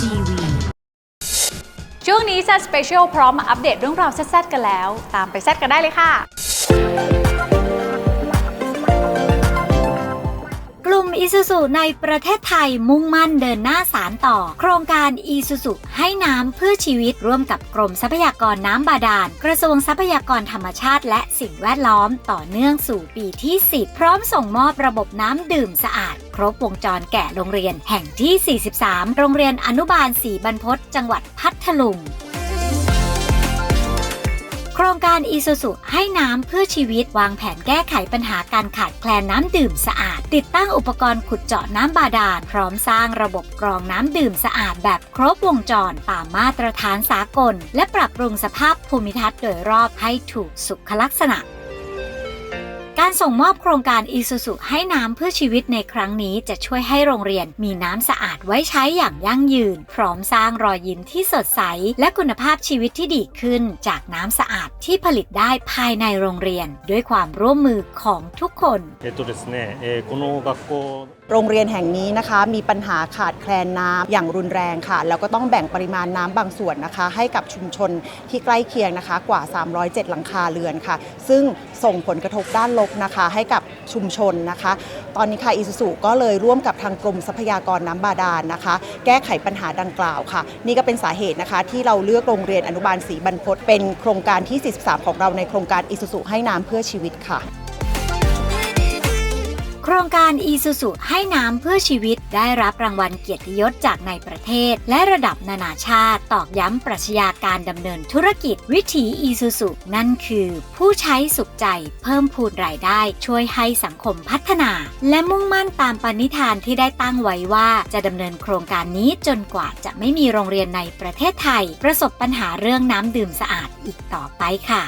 TV ช่วงนี้แซดสเปเชียลพร้อมมาอัปเดตเรื่องราวแซดๆกันแล้ว ตามไปแซดกันได้เลยค่ะ อีซูซูในประเทศไทยมุ่งมั่นเดินหน้าสารต่อ โครงการอีซูซูให้น้ำเพื่อชีวิตร่วมกับกรมทรัพยากรน้ำบาดาล กระทรวงทรัพยากรธรรมชาติ และสิ่งแวดล้อมต่อเนื่องสู่ปีที่ 10 พร้อมส่งมอบระบบน้ำดื่มสะอาด ครบวงจรแก่โรงเรียนแห่งที่ 43 โรงเรียนอนุบาลศรีบรรพตจังหวัดพัทลุง รงการอีซูซุให้น้ำเพื่อชีวิตวางแผนแก้ไขปัญหาการขาดแคลนน้ำดื่มสะอาด ติดตั้งอุปกรณ์ขุดเจาะน้ำบาดาล พร้อมสร้างระบบกรองน้ำดื่มสะอาดแบบครบวงจรตามมาตรฐานสากล และปรับปรุงสภาพภูมิทัศน์โดยรอบให้ถูกสุขลักษณะ การส่งมอบโครงการอีสุสุให้น้ำเพื่อชีวิตในครั้งนี้จะช่วยให้โรงเรียนมีน้ำสะอาดไว้ใช้อย่างยั่งยืน พร้อมสร้างรอยยิ้มที่สดใส และคุณภาพชีวิตที่ดีขึ้น จากน้ำสะอาดที่ผลิตได้ภายในโรงเรียน ด้วยความร่วมมือของทุกคนโรงเรียนแห่งนี้นะคะ มีปัญหาขาดแคลนน้ำอย่างรุนแรงค่ะ แล้วก็ต้องแบ่งปริมาณน้ำบางส่วนนะคะ ให้กับชุมชนที่ใกล้เคียงนะคะ กว่า 307 หลังคาเรือนค่ะ ซึ่งส่งผลกระทบด้านลบนะคะให้กับชุมชนนะคะ ตอนนี้ค่ะอิสุสุก็เลยร่วมกับทางกรมทรัพยากรน้ำบาดาลนะคะ แก้ไขปัญหาดังกล่าวค่ะ นี่ก็เป็นสาเหตุนะคะ ที่เราเลือกโรงเรียนอนุบาลศรีบรรพตเป็นโครงการที่ 43 ของเราในโครงการอิสุสุให้น้ำเพื่อชีวิตค่ะ ครงการอีซูซุให้น้ำเพื่อชีวิตได้รับรางวัลเกียรติยศจากในประเทศ และระดับนานาชาติ ตอกย้ำปรัชญาการดำเนินธุรกิจวิถีอีซูซุนั่นคือ ผู้ใช้สุขใจ เพิ่มพูนรายได้ ช่วยให้สังคมพัฒนา และมุ่งมั่นตามปณิธานที่ได้ตั้งไว้ว่า จะดำเนินโครงการนี้จนกว่าจะไม่มีโรงเรียนในประเทศไทย ประสบปัญหาเรื่องน้ำดื่มสะอาดอีกต่อไปค่ะ